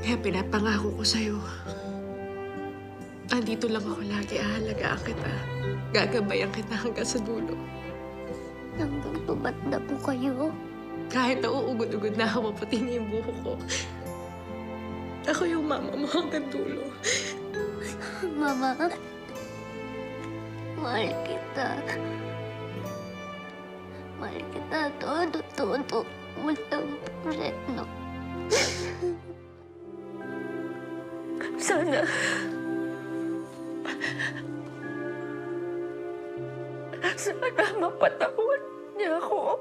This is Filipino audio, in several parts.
Kaya pinapangako ko sa'yo. Andito lang ako lagi, ahalagaan kita. Gagabayan kita hanggang sa dulo. Hanggang tubat na po kayo. Kahit nauugod-ugod na ako, pati na yung buho ko. Ako yung mama mo hanggang dulo. Mama, mahal kita. Mahal kita todo-todo. Walang preno. Sana... Sana mapatawad niya ako.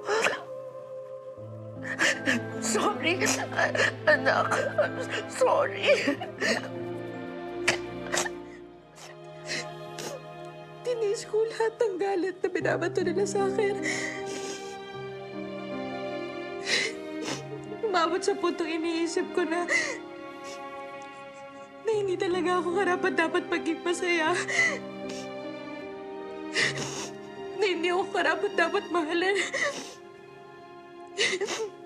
Sorry, anak. Sorry. Tinis ko lahat ng galit na binabato nila sa akin. Umabot sa puntong iniisip ko na hindi talaga ako karapat dapat maging masaya. na hindi ako karapat dapat mahalin.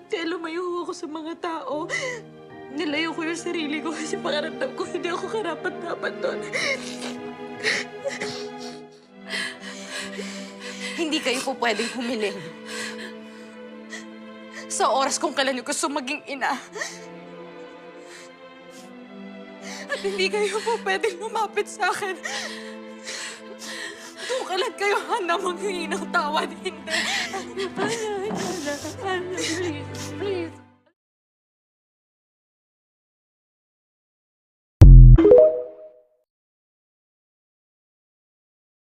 Kaya lumayo ako sa mga tao. Nilayo ko yung sarili ko kasi pangarapdam ko hindi ako karapat dapat doon. Hindi kayo po pwedeng humiling. Sa oras kung kailan niyo gusto maging ina. Hindi kayo po pwedeng lumapit sa akin. Kung kailan kayo handa maghingi ng tawad, hindi.